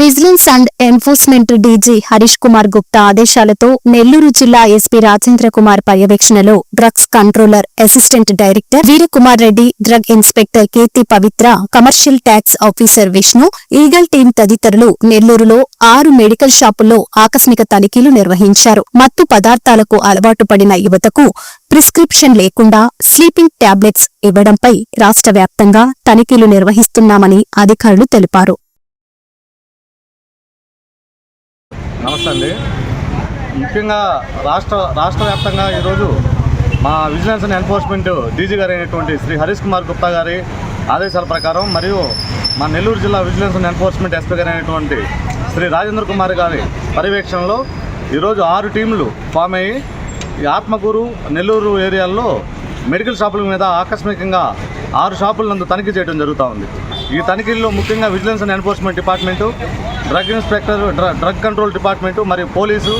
Vigilance and enforcement DG Harish Kumar Gupta ఆదేశాలతో నెల్లూరు జిల్లా SP Rajendra Kumar పర్యవేక్షణలో drugs controller assistant director Veerakumar Reddy drug inspector Keerthi Pavitra commercial tax officer Vishnu Eagle team తదితరులు నెల్లూరులో ఆరు medical షాపుల్లో ఆకస్మిక తనిఖీలు నిర్వహించారు. మత్తు పదార్థాలకు అలవాటు పడిన యువతకు ప్రిస్క్రిప్షన్ లేకుండా స్లీపింగ్ టాబ్లెట్స్ ఇవ్వడంపై రాష్ట్ర వ్యాప్తంగా తనిఖీలు నిర్వహిస్తున్నామని అధికారులు తెలిపారు. నమస్తే అండి. ముఖ్యంగా రాష్ట్ర రాష్ట్ర వ్యాప్తంగా ఈరోజు మా విజిలెన్స్ అండ్ ఎన్ఫోర్స్మెంట్ డీజీ గారు అయినటువంటి శ్రీ హరీష్ కుమార్ గుప్తా గారి ఆదేశాల ప్రకారం మరియు మా నెల్లూరు జిల్లా విజిలెన్స్ అండ్ ఎన్ఫోర్స్మెంట్ ఎస్పీ గారు అయినటువంటి శ్రీ రాజేంద్ర కుమార్ గారి పర్యవేక్షణలో ఈరోజు ఆరు టీంలు ఫామ్ అయ్యి ఈ ఆత్మకూరు నెల్లూరు ఏరియాల్లో మెడికల్ షాపుల మీద ఆకస్మికంగా ఆరు షాపుల నందు తనిఖీ చేయడం జరుగుతూ ఉంది. ఈ తనిఖీల్లో ముఖ్యంగా vigilance and enforcement department drug inspector డ్ర- drug control department మరియు పోలీసు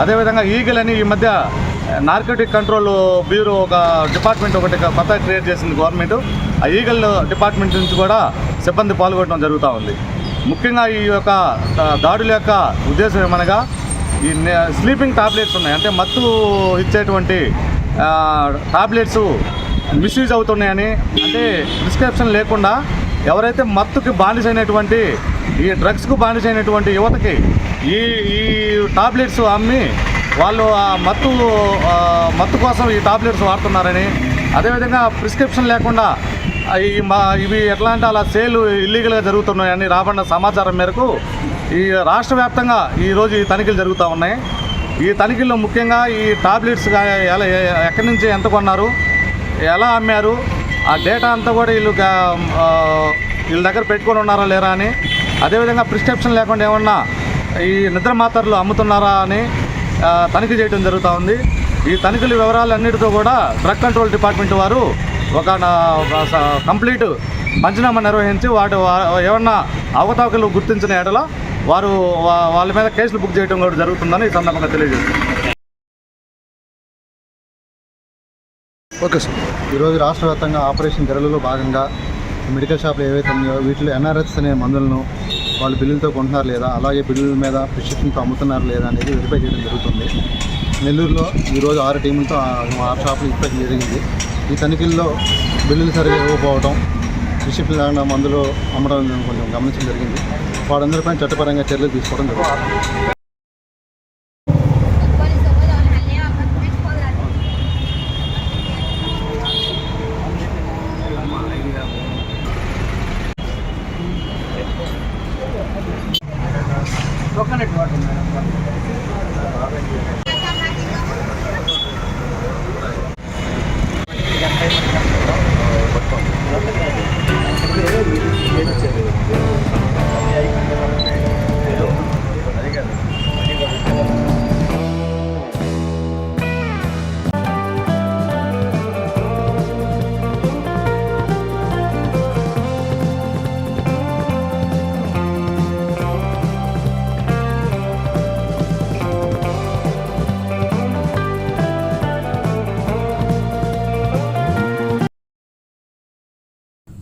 అదేవిధంగా ఈగల్ అని ఈ మధ్య నార్కోటిక్ కంట్రోల్ బ్యూరో ఒక డిపార్ట్మెంట్ ఒకటి కొత్త క్రియేట్ చేసింది గవర్నమెంట్. ఆ ఈగల్ డిపార్ట్మెంట్ నుంచి కూడా సిబ్బంది పాల్గొనడం జరుగుతూ ఉంది. ముఖ్యంగా ఈ యొక్క దాడుల యొక్క ఉద్దేశం ఏమనగా ఈ నే- స్లీపింగ్ టాబ్లెట్స్ ఉన్నాయి. అంటే మత్తు ఇచ్చేటువంటి టాబ్లెట్స్ మిస్యూజ్ అవుతున్నాయని అంటే ప్రిస్క్రిప్షన్ లేకుండా ఎవరైతే మత్తుకి బానిసైనటువంటి ఈ డ్రగ్స్కు బానిసైనటువంటి యువతకి ఈ ఈ టాబ్లెట్స్ అమ్మి వాళ్ళు ఆ మత్తు మత్తు కోసం ఈ టాబ్లెట్స్ వాడుతున్నారని అదేవిధంగా ప్రిస్క్రిప్షన్ లేకుండా ఈ మా ఇవి ఎట్లా అంటే అలా సేల్ ఇల్లీగల్గా జరుగుతున్నాయని రాబడిన సమాచారం మేరకు ఈ రాష్ట్ర వ్యాప్తంగా ఈరోజు ఈ తనిఖీలు జరుగుతూ ఉన్నాయి. ఈ తనిఖీల్లో ముఖ్యంగా ఈ టాబ్లెట్స్ ఎలా ఎక్కడి నుంచి ఎంత కొన్నారు ఎలా అమ్మారు ఆ డేటా అంతా కూడా వీళ్ళు వీళ్ళ దగ్గర పెట్టుకొని ఉన్నారా లేరా అని. అదేవిధంగా ప్రిస్క్రిప్షన్ లేకుండా ఏమన్నా ఈ నిద్ర మాత్రలు అమ్ముతున్నారా అని తనిఖీ చేయడం జరుగుతూ ఉంది. ఈ తనిఖీల వివరాలన్నిటితో కూడా డ్రగ్ కంట్రోల్ డిపార్ట్మెంట్ వారు ఒక ఒక కంప్లీట్ పంచనామా నిర్వహించి వాటి ఏమన్నా అవకతవకలు గుర్తించిన ఎడల వారు వాళ్ళ మీద కేసులు బుక్ చేయడం కూడా జరుగుతుందని ఈ సందర్భంగా తెలియజేస్తుంది ఓకే సార్. ఈరోజు రాష్ట్ర వ్యాప్తంగా ఆపరేషన్ ధరలలో భాగంగా మెడికల్ షాపులు ఏవైతే ఉన్నాయో వీటిలో ఎన్ఆర్ఎస్ అనే మందులను వాళ్ళు బిల్లులతో కొంటున్నారు లేదా అలాగే బిల్లుల మీద ప్రిస్క్రిప్షన్తో అమ్ముతున్నారు లేదా అనేది వెరిఫై చేయడం జరుగుతుంది. నెల్లూరులో ఈరోజు ఆరు టీములతో ఆరు షాపులు ఇన్స్పెక్ట్ జరిగింది. ఈ తనిఖీల్లో బిల్లులు సరిగా ఇవ్వకపోవడం ప్రిస్క్రిప్షన్ లేకుండా మందులు అమ్మడం కొంచెం గమనించడం జరిగింది. వాళ్ళందరిపై చట్టపరంగా చర్యలు తీసుకోవడం జరుగుతుంది. Coconut water madam